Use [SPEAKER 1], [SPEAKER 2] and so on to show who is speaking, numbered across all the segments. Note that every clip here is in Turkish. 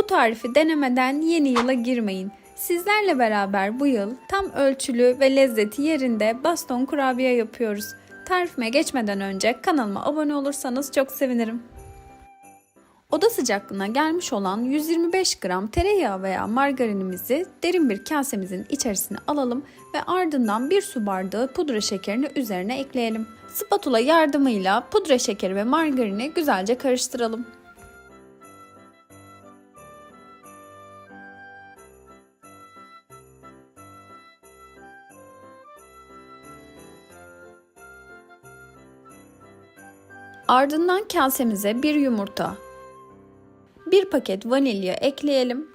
[SPEAKER 1] Bu tarifi denemeden yeni yıla girmeyin. Sizlerle beraber bu yıl tam ölçülü ve lezzeti yerinde baston kurabiye yapıyoruz. Tarifime geçmeden önce kanalıma abone olursanız çok sevinirim. Oda sıcaklığına gelmiş olan 125 gram tereyağı veya margarinimizi derin bir kasemizin içerisine alalım ve ardından bir su bardağı pudra şekerini üzerine ekleyelim. Spatula yardımıyla pudra şekeri ve margarini güzelce karıştıralım. Ardından kasemize bir yumurta, bir paket vanilya ekleyelim.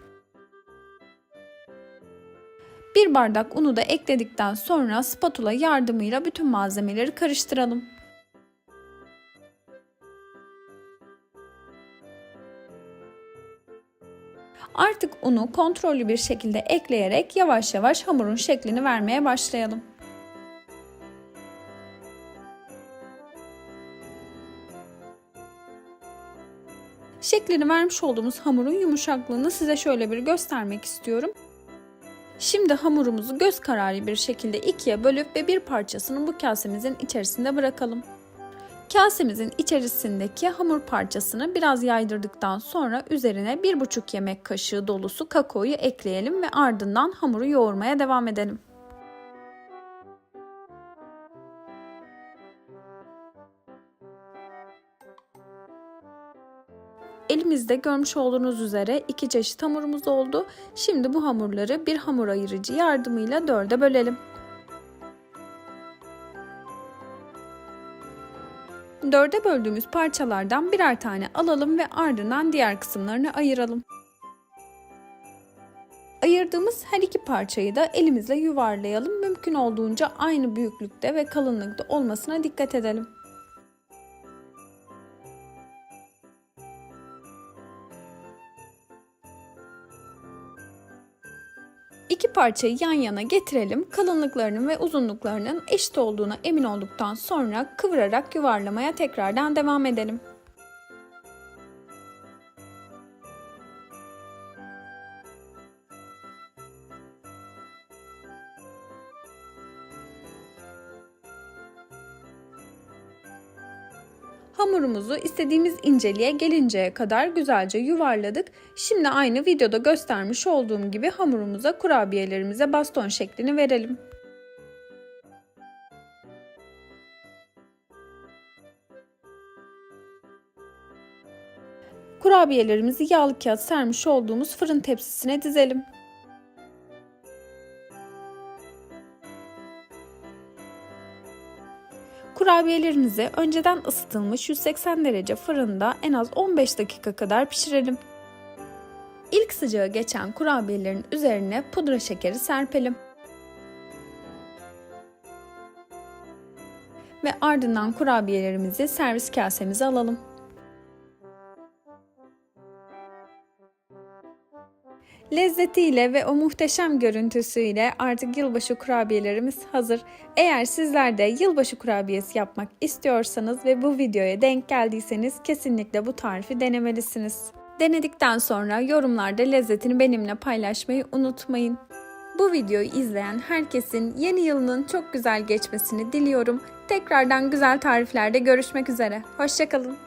[SPEAKER 1] Bir bardak unu da ekledikten sonra spatula yardımıyla bütün malzemeleri karıştıralım. Artık unu kontrollü bir şekilde ekleyerek yavaş yavaş hamurun şeklini vermeye başlayalım. Şeklini vermiş olduğumuz hamurun yumuşaklığını size şöyle bir göstermek istiyorum. Şimdi hamurumuzu göz kararı bir şekilde ikiye bölüp ve bir parçasını bu kasemizin içerisinde bırakalım. Kasemizin içerisindeki hamur parçasını biraz yaydırdıktan sonra üzerine 1,5 yemek kaşığı dolusu kakaoyu ekleyelim ve ardından hamuru yoğurmaya devam edelim. Elimizde görmüş olduğunuz üzere iki çeşit hamurumuz oldu. Şimdi bu hamurları bir hamur ayırıcı yardımıyla dörde bölelim. Dörde böldüğümüz parçalardan birer tane alalım ve ardından diğer kısımlarını ayıralım. Ayırdığımız her iki parçayı da elimizle yuvarlayalım. Mümkün olduğunca aynı büyüklükte ve kalınlıkta olmasına dikkat edelim. İki parçayı yan yana getirelim. Kalınlıklarının ve uzunluklarının eşit olduğuna emin olduktan sonra kıvırarak yuvarlamaya tekrardan devam edelim. Hamurumuzu istediğimiz inceliğe gelinceye kadar güzelce yuvarladık. Şimdi aynı videoda göstermiş olduğum gibi hamurumuza kurabiyelerimize baston şeklini verelim. Kurabiyelerimizi yağlı kağıt sermiş olduğumuz fırın tepsisine dizelim. Kurabiyelerimizi önceden ısıtılmış 180 derece fırında en az 15 dakika kadar pişirelim. İlk sıcağı geçen kurabiyelerin üzerine pudra şekeri serpelim. Ve ardından kurabiyelerimizi servis kasemize alalım. Lezzetiyle ve o muhteşem görüntüsüyle artık yılbaşı kurabiyelerimiz hazır. Eğer sizler de yılbaşı kurabiyesi yapmak istiyorsanız ve bu videoya denk geldiyseniz kesinlikle bu tarifi denemelisiniz. Denedikten sonra yorumlarda lezzetini benimle paylaşmayı unutmayın. Bu videoyu izleyen herkesin yeni yılının çok güzel geçmesini diliyorum. Tekrardan güzel tariflerde görüşmek üzere. Hoşçakalın.